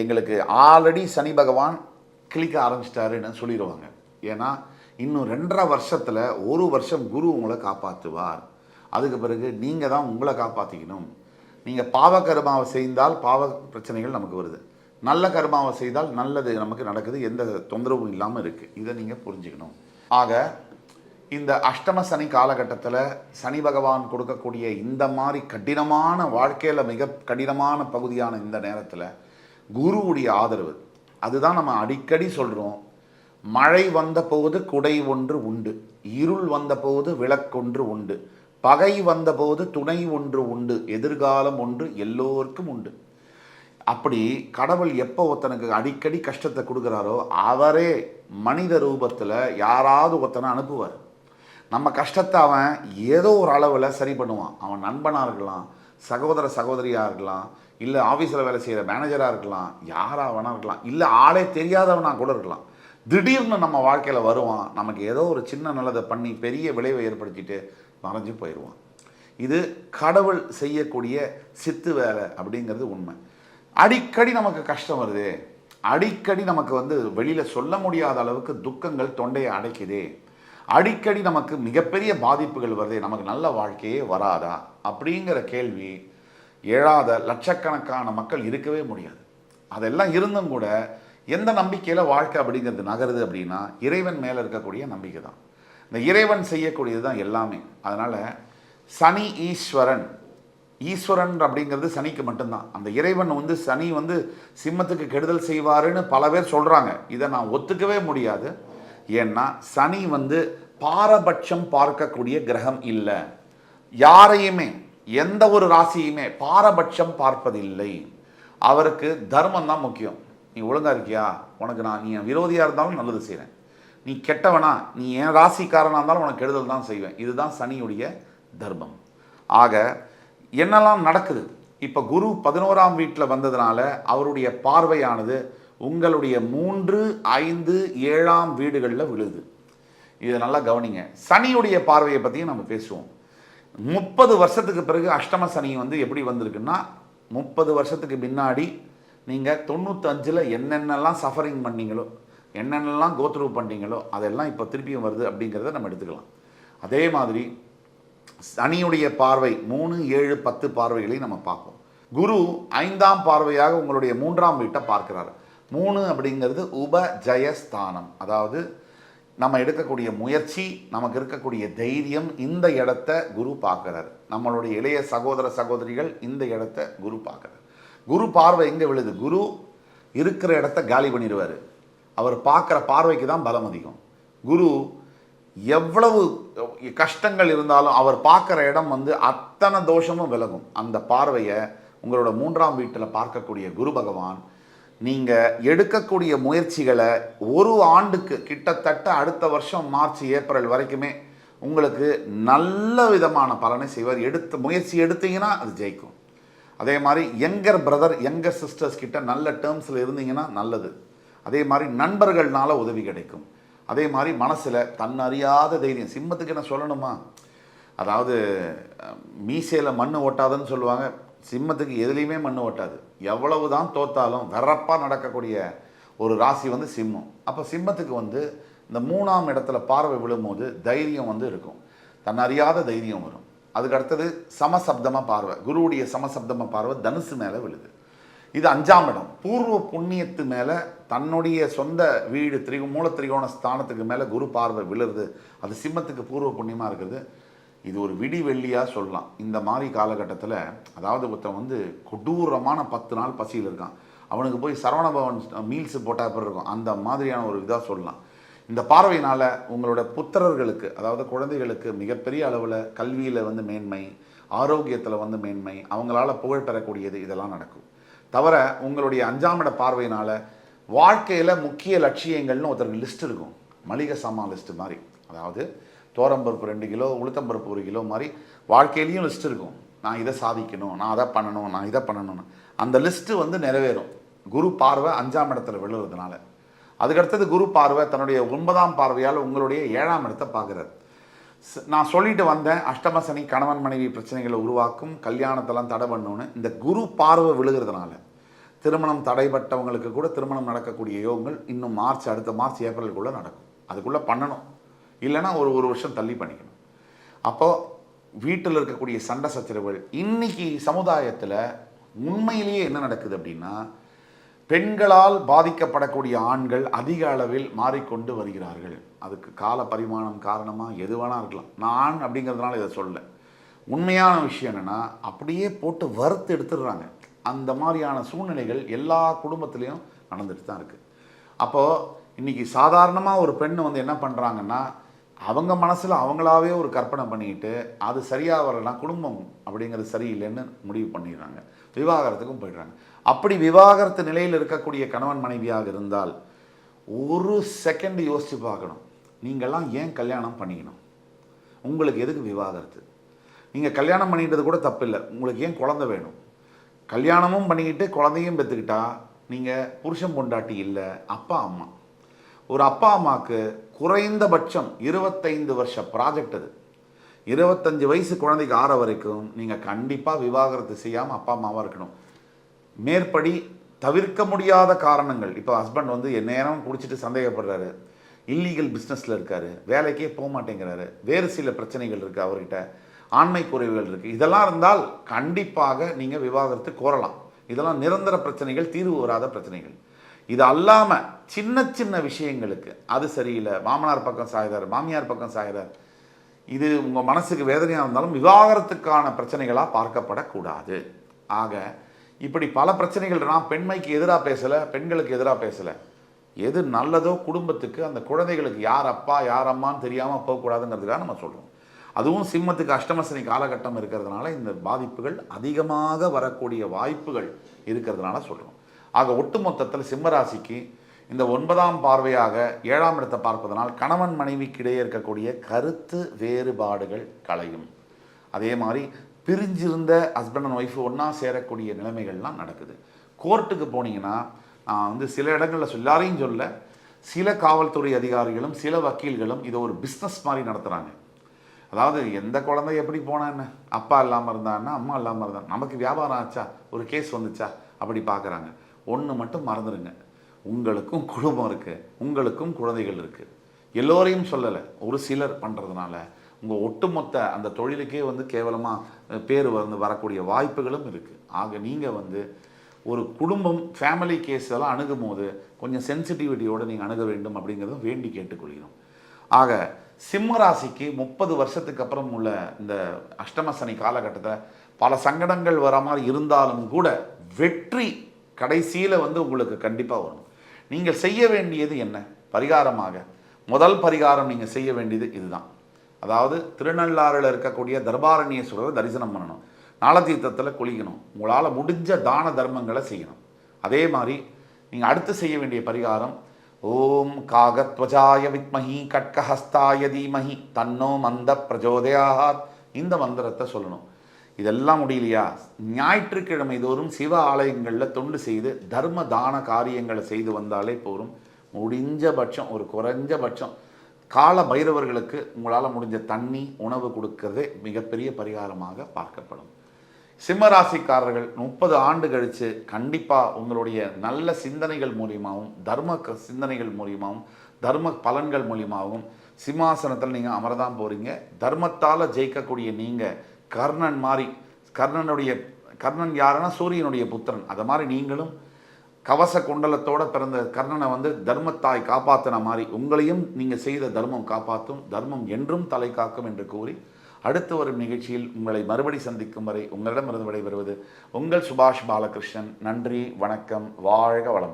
எங்களுக்கு ஆல்ரெடி சனி பகவான் கிளிக்க ஆரம்பிச்சிட்டாருன்னு சொல்லிடுவாங்க. ஏன்னா இன்னும் ரெண்டரை வருஷத்தில் ஒரு வருஷம் குரு உங்களை காப்பாற்றுவார் அதுக்கு பிறகு நீங்கள் தான் உங்களை காப்பாற்றிக்கணும் நீங்கள் பாவ கர்மாவை செய்தால் பாவ பிரச்சனைகள் நமக்கு வருது. நல்ல கர்மாவை செய்தால் நல்லது நமக்கு நடக்குது. எந்த தொந்தரவும் இல்லாமல் இருக்குது இதை நீங்கள் புரிஞ்சுக்கணும். ஆக இந்த அஷ்டம சனி காலகட்டத்தில் சனி பகவான் கொடுக்கக்கூடிய இந்த மாதிரி கடினமான வாழ்க்கையில் மிக கடினமான பகுதியான இந்த நேரத்தில் குருவுடைய ஆதரவு. அதுதான் நம்ம அடிக்கடி சொல்கிறோம் மழை வந்தபோது குடை ஒன்று உண்டு. இருள் வந்தபோது விளக்கொன்று உண்டு. பகை வந்தபோது துணை ஒன்று உண்டு. எதிர்காலம் ஒன்று எல்லோருக்கும் உண்டு. அப்படி கடவுள் எப்போ ஒருத்தனுக்கு அடிக்கடி கஷ்டத்தை கொடுக்குறாரோ அவரே மனித ரூபத்தில் யாராவது ஒருத்தனை அனுப்புவார். நம்ம கஷ்டத்தை அவன் ஏதோ ஒரு அளவில் சரி பண்ணுவான். அவன் நண்பனாக இருக்கலாம் சகோதர சகோதரியாக இருக்கலாம் இல்லை ஆஃபீஸில் வேலை செய்கிற மேனேஜராக இருக்கலாம் யாராக வேணா இருக்கலாம் இல்லை ஆளே தெரியாதவனாக கூட இருக்கலாம். திடீர்னு நம்ம வாழ்க்கையில் வருவான் நமக்கு ஏதோ ஒரு சின்ன நல்லதை பண்ணி பெரிய விளைவை ஏற்படுத்திட்டு மறைஞ்சு போயிடுவான். இது கடவுள் செய்யக்கூடிய சித்து வேலை அப்படிங்கிறது உண்மை. அடிக்கடி நமக்கு கஷ்டம் வருது அடிக்கடி நமக்கு வந்து வெளியில் சொல்ல முடியாத அளவுக்கு துக்கங்கள் தொண்டையை அடைக்குதே அடிக்கடி நமக்கு மிகப்பெரிய பாதிப்புகள் வருதே நமக்கு நல்ல வாழ்க்கையே வராதா அப்படிங்கிற கேள்வி எழாத லட்சக்கணக்கான மக்கள் இருக்கவே முடியாது. அதெல்லாம் இருந்தும் கூட எந்த நம்பிக்கையில் வாழ்க்கை அப்படிங்கிறது நகருது அப்படின்னா இறைவன் மேலே இருக்கக்கூடிய நம்பிக்கை தான். இந்த இறைவன் செய்யக்கூடியது தான் எல்லாமே. அதனால் சனி ஈஸ்வரன் ஈஸ்வரன் அப்படிங்கிறது சனிக்கு மட்டும்தான். அந்த இறைவன் வந்து சனி வந்து சிம்மத்துக்கு கெடுதல் செய்வாருன்னு பல பேர் சொல்கிறாங்க இதை நான் ஒத்துக்கவே முடியாது. ஏன்னா சனி வந்து பாரபட்சம் பார்க்கக்கூடிய கிரகம் இல்லை. யாரையுமே எந்த ஒரு ராசியுமே பாரபட்சம் பார்ப்பதில்லை. அவருக்கு தர்மம் தான் முக்கியம். நீ ஒழுங்காக இருக்கியா? உனக்கு நான் நீ என் விரோதியாக இருந்தாலும் நல்லது செய்கிறேன் நீ கெட்டவனா? நீ என் ராசிக்காரனாக இருந்தாலும் உனக்கு கெடுதல் தான் செய்வேன். இதுதான் சனியுடைய தர்மம். ஆக என்னெல்லாம் நடக்குது? இப்போ குரு பதினோராம் வீட்டில் வந்ததுனால அவருடைய பார்வையானது உங்களுடைய மூன்று ஐந்து ஏழாம் வீடுகளில் விழுது. இதை நல்லா கவனிங்க. சனியுடைய பார்வையை பற்றியும் நம்ம பேசுவோம். முப்பது வருஷத்துக்கு பிறகு அஷ்டம சனி வந்து எப்படி வந்திருக்குன்னா முப்பது வருஷத்துக்கு பின்னாடி நீங்கள் தொண்ணூத்தஞ்சில் என்னென்னலாம் சஃபரிங் பண்ணீங்களோ என்னென்னலாம் கோத்ரூ பண்ணீங்களோ அதெல்லாம் இப்போ திருப்பியும் வருது அப்படிங்கிறத நம்ம எடுத்துக்கலாம். அதே மாதிரி சனியுடைய பார்வை மூணு ஏழு பத்து பார்வைகளை நம்ம பார்ப்போம். குரு ஐந்தாம் பார்வையாக உங்களுடைய மூன்றாம் வீட்டை பார்க்கிறார். மூணு அப்படிங்கிறது உப ஜெயஸ்தானம் அதாவது நம்ம எடுக்கக்கூடிய முயற்சி நமக்கு இருக்கக்கூடிய தைரியம் இந்த இடத்த குரு பார்க்குறாரு. நம்மளுடைய இளைய சகோதர சகோதரிகள் இந்த இடத்த குரு பார்க்குறாரு. குரு பார்வை எங்கே விழுது? குரு இருக்கிற இடத்த காலி பண்ணிடுவார். அவர் பார்க்குற பார்வைக்கு தான் பலம் அதிகம். குரு எவ்வளவு கஷ்டங்கள் இருந்தாலும் அவர் பார்க்குற இடம் வந்து அத்தனை தோஷமும் விலகும். அந்த பார்வையை உங்களோட மூன்றாம் வீட்டில் பார்க்கக்கூடிய குரு பகவான் நீங்கள் எடுக்கக்கூடிய முயற்சிகளை ஒரு ஆண்டுக்கு கிட்டத்தட்ட அடுத்த வருஷம் மார்ச் ஏப்ரல் வரைக்குமே உங்களுக்கு நல்ல விதமான பலனை செய்வார். எடுத்த முயற்சி எடுத்தீங்கன்னா அது ஜெயிக்கும். அதே மாதிரி யங்கர் பிரதர் யங்கர் சிஸ்டர்ஸ் கிட்ட நல்ல டேர்ம்ஸில் இருந்தீங்கன்னா நல்லது. அதே மாதிரி நண்பர்கள்னால உதவி கிடைக்கும். அதே மாதிரி மனசில் தன்னறியாத தைரியம். சிம்மத்துக்கு என்ன சொல்லணுமா? அதாவது மீசையில் மண் ஓட்டாதுன்னு சொல்லுவாங்க. சிம்மத்துக்கு எதுலேயுமே மண் ஓட்டாது எவ்வளவு தான் தோத்தாலும் வெறப்பாக நடக்கக்கூடிய ஒரு ராசி வந்து சிம்மம். அப்போ சிம்மத்துக்கு வந்து இந்த மூணாம் இடத்துல பார்வை விழும்போது தைரியம் வந்து இருக்கும். தன்னறியாத தைரியம் வரும். அதுக்கு அடுத்தது சமசப்தமாக பார்வை. குருவுடைய சமசப்தமாக பார்வை தனுசு மேலே விழுது. இது அஞ்சாம் இடம். பூர்வ புண்ணியத்து மேலே தன்னுடைய சொந்த வீடு திரி மூல திரிகோண ஸ்தானத்துக்கு மேலே குரு பார்வை விழுறது. அது சிம்மத்துக்கு பூர்வ புண்ணியமாக இருக்குது இது ஒரு விடி வெள்ளியாக சொல்லலாம். இந்த மாதிரி காலகட்டத்தில் அதாவது ஒருத்தன் வந்து கொடூரமான பத்து நாள் பசியில் இருக்கான். அவனுக்கு போய் சரவணபவன் மீல்ஸ் போட்டால் அப்புறம் இருக்கும். அந்த மாதிரியான ஒரு இதாக சொல்லலாம். இந்த பார்வையினால் உங்களோட புத்திரர்களுக்கு அதாவது குழந்தைகளுக்கு மிகப்பெரிய அளவில் கல்வியில் வந்து மேன்மை ஆரோக்கியத்தில் வந்து மேன்மை அவங்களால புகழ் பெறக்கூடியது இதெல்லாம் நடக்கும். தவிர உங்களுடைய அஞ்சாம் இட பார்வையினால் வாழ்க்கையில் முக்கிய லட்சியங்கள்னு ஒருத்தருக்கு லிஸ்ட் இருக்கும். மளிகை சாமான் லிஸ்ட்டு மாதிரி. அதாவது தோரம்பருப்பு ரெண்டு கிலோ உளுத்தம்பருப்பு ஒரு கிலோ மாதிரி வாழ்க்கையிலையும் லிஸ்ட் இருக்கும். நான் இதை சாதிக்கணும் நான் அதை பண்ணணும் நான் இதை பண்ணணும்னு. அந்த லிஸ்ட்டு வந்து நிறைவேறும். குரு பார்வை அஞ்சாம் இடத்துல விழுறதுனால. அதுக்கடுத்தது குரு பார்வை தன்னுடைய ஒன்பதாம் பார்வையால் உங்களுடைய ஏழாம் இடத்தை பார்க்குறாரு. நான் சொல்லிட்டு வந்தேன் அஷ்டம சனி கணவன் மனைவி பிரச்சனைகளை உருவாக்கும் கல்யாணத்தெல்லாம் தடை பண்ணணும்னு இந்த குரு பார்வை விழுகிறதுனால திருமணம் தடைப்பட்டவங்களுக்கு கூட திருமணம் நடக்கக்கூடிய யோகங்கள் இன்னும் மார்ச் அடுத்த மார்ச் ஏப்ரலுக்குள்ளே நடக்கும். அதுக்குள்ளே பண்ணணும். இல்லைன்னா ஒரு ஒரு வருஷம் தள்ளி பண்ணிக்கணும். அப்போது வீட்டில் இருக்கக்கூடிய சண்டை சச்சரவுகள் இன்னைக்கு சமுதாயத்தில் உண்மையிலேயே என்ன நடக்குது அப்படின்னா பெண்களால் பாதிக்கப்படக்கூடிய ஆண்கள் அதிக அளவில் மாறிக்கொண்டு வருகிறார்கள். அதுக்கு கால பரிமாணம் காரணமாக எது வேணா இருக்கலாம். நான் ஆண் அப்படிங்கிறதுனால இதை சொல்ல உண்மையான விஷயம் என்னென்னா அப்படியே போட்டு வறுத்து எடுத்துடுறாங்க. அந்த மாதிரியான சூழ்நிலைகள் எல்லா குடும்பத்துலேயும் நடந்துட்டு தான் இருக்குது அப்போது இன்றைக்கி சாதாரணமாக ஒரு பெண் வந்து என்ன பண்ணுறாங்கன்னா அவங்க மனசில் அவங்களாவே ஒரு கற்பனை பண்ணிக்கிட்டு அது சரியாக வரலாம் குடும்பம் அப்படிங்கிறது சரியில்லைன்னு முடிவு பண்ணிடுறாங்க. விவாகரத்துக்கும் போயிடுறாங்க. அப்படி விவாகரத்து நிலையில் இருக்கக்கூடிய கணவன் மனைவியாக இருந்தால் ஒரு செகண்ட் யோசித்து பார்க்கணும். நீங்கள்லாம் ஏன் கல்யாணம் பண்ணிக்கணும்? உங்களுக்கு எதுக்கு விவாகரத்து? நீங்கள் கல்யாணம் பண்ணிக்கிட்டது கூட தப்பில்லை. உங்களுக்கு ஏன் குழந்தை வேணும்? கல்யாணமும் பண்ணிக்கிட்டு குழந்தையும் பெற்றுக்கிட்டா நீங்கள் புருஷன் பொண்டாட்டி இல்லை அப்பா அம்மா. ஒரு அப்பா அம்மாவுக்கு குறைந்தபட்சம் இருபத்தைந்து வருஷ ப்ராஜெக்ட் அது. இருபத்தஞ்சு வயசு குழந்தைக்கு ஆற வரைக்கும் நீங்கள் கண்டிப்பாக விவாகரத்து செய்யாமல் அப்பா அம்மாவாக இருக்கணும். மேற்படி தவிர்க்க முடியாத காரணங்கள். இப்போ ஹஸ்பண்ட் வந்து நேரம் குடிச்சிட்டு சந்தேகப்படுறாரு. இல்லீகல் பிஸ்னஸில் இருக்காரு. வேலைக்கே போக மாட்டேங்கிறாரு. வேறு சில பிரச்சனைகள் இருக்குது அவர்கிட்ட. ஆண்மை குறைவுகள் இருக்குது இதெல்லாம் இருந்தால் கண்டிப்பாக நீங்கள் விவாகரத்து கோரலாம். இதெல்லாம் நிரந்தர பிரச்சனைகள் தீர்வு வராத பிரச்சனைகள். இது அல்லாமல் சின்ன சின்ன விஷயங்களுக்கு அது சரியில்லை. மாமனார் பக்கம் சாகிறார் மாமியார் பக்கம் சாகிறார் இது உங்கள் மனசுக்கு வேதனையாக இருந்தாலும் விவாகரத்துக்கான பிரச்சனைகளாக பார்க்கப்படக்கூடாது. ஆக இப்படி பல பிரச்சனைகள் நான் பெண்மைக்கு எதிராக பேசலை பெண்களுக்கு எதிராக பேசலை. எது நல்லதோ குடும்பத்துக்கு அந்த குழந்தைகளுக்கு யார் அப்பா யார் அம்மான்னு தெரியாமல் போகக்கூடாதுங்கிறதுக்காக நம்ம சொல்கிறோம் அதுவும் சிம்மத்துக்கு அஷ்டமசனி காலகட்டம் இருக்கிறதுனால இந்த பாதிப்புகள் அதிகமாக வரக்கூடிய வாய்ப்புகள் இருக்கிறதுனால சொல்கிறோம் ஆக ஒட்டுமொத்தத்தில் சிம்மராசிக்கு இந்த ஒன்பதாம் பார்வையாக ஏழாம் இடத்தை பார்ப்பதனால் கணவன் மனைவிக்கு இடையே இருக்கக்கூடிய கருத்து வேறுபாடுகள் களையும். அதே மாதிரி பிரிஞ்சிருந்த ஹஸ்பண்ட் அண்ட் ஒய்ஃப் ஒன்றா சேரக்கூடிய நிலைமைகள்லாம் நடக்குது. கோர்ட்டுக்கு போனீங்கன்னா நான் வந்து சில இடங்களில் எல்லாரையும் சொல்ல சில காவல்துறை அதிகாரிகளும் சில வக்கீல்களும் இதை ஒரு பிஸ்னஸ் மாதிரி நடத்துகிறாங்க அதாவது எந்த குழந்தை எப்படி போனா என்ன? அப்பா இல்லாமல் இருந்தான்னா அம்மா இல்லாமல் இருந்தா நமக்கு வியாபாரம் ஆச்சா? ஒரு கேஸ் வந்துச்சா? அப்படி பார்க்குறாங்க. ஒன்று மட்டும் மறந்துடுங்க உங்களுக்கும் குடும்பம் இருக்குது உங்களுக்கும் குழந்தைகள் இருக்குது எல்லோரையும் சொல்லலை. ஒரு சிலர் பண்ணுறதுனால உங்கள் ஒட்டுமொத்த அந்த தொழிலுக்கே வந்து கேவலமாக பேர் வந்து வரக்கூடிய வாய்ப்புகளும் இருக்குது ஆக நீங்கள் வந்து ஒரு குடும்பம் ஃபேமிலி கேஸ் எல்லாம் அணுகும் போது கொஞ்சம் சென்சிட்டிவிட்டியோடு நீங்கள் அணுக வேண்டும் அப்படிங்கிறதும் வேண்டி கேட்டுக்கொள்கிறோம். ஆக சிம்மராசிக்கு முப்பது வருஷத்துக்கு அப்புறம் உள்ள இந்த அஷ்டம சனி காலகட்டத்தில் பல சங்கடங்கள் வர மாதிரி இருந்தாலும் கூட வெற்றி கடைசியில் வந்து உங்களுக்கு கண்டிப்பாக வரும். நீங்கள் செய்ய வேண்டியது என்ன? பரிகாரமாக. முதல் பரிகாரம் நீங்கள் செய்ய வேண்டியது இதுதான். அதாவது திருநள்ளாறில் இருக்கக்கூடிய தர்பாரண்யேஸ்வரரை தரிசனம் பண்ணணும். நாளதீர்த்தத்தில் குளிக்கணும். உங்களால் முடிஞ்ச தான தர்மங்களை செய்யணும். அதே மாதிரி நீங்கள் அடுத்து செய்ய வேண்டிய பரிகாரம் ஓம் காகத்வஜாய வித்மஹி கட்கஹஸ்தாய தீமஹி தன்னோ மந்த பிரஜோதயாத். இந்த மந்திரத்தை சொல்லணும். இதெல்லாம் முடியலையா? ஞாயிற்றுக்கிழமை தோறும் சிவ ஆலயங்களில் தொண்டு செய்து தர்ம தான காரியங்களை செய்து வந்தாலே போதும். முடிஞ்சபட்சம் ஒரு குறைஞ்சபட்சம் கால பைரவர்களுக்கு உங்களால் முடிஞ்ச தண்ணி உணவு கொடுக்கறதே மிகப்பெரிய பரிகாரமாக பார்க்கப்படும். சிம்மராசிக்காரர்கள் முப்பது ஆண்டு கழித்து கண்டிப்பாக உங்களுடைய நல்ல சிந்தனைகள் மூலியமாகவும் தர்ம க- சிந்தனைகள் மூலியமாகவும் தர்ம பலன்கள் மூலியமாகவும் சிம்மாசனத்தில் நீங்கள் அமரதான் போகிறீங்க தர்மத்தால் ஜெயிக்கக்கூடிய நீங்கள் கர்ணன் மாதிரி கர்ணனுடைய கர்ணன் யாருன்னா சூரியனுடைய புத்திரன். அதை மாதிரி நீங்களும் கவச குண்டலத்தோடு பிறந்த கர்ணனை வந்து தர்மத்தாய் காப்பாத்தின மாதிரி உங்களையும் நீங்கள் செய்த தர்மம் காப்பாற்றும் தர்மம் என்றும் தலை காக்கும் என்று கூறி அடுத்து வரும் நிகழ்ச்சியில் உங்களை மறுபடி சந்திக்கும் வரை உங்களிடமிருந்து விடைபெறுவது உங்கள் சுபாஷ் பாலகிருஷ்ணன். நன்றி வணக்கம் வாழ்க வளமுடன்.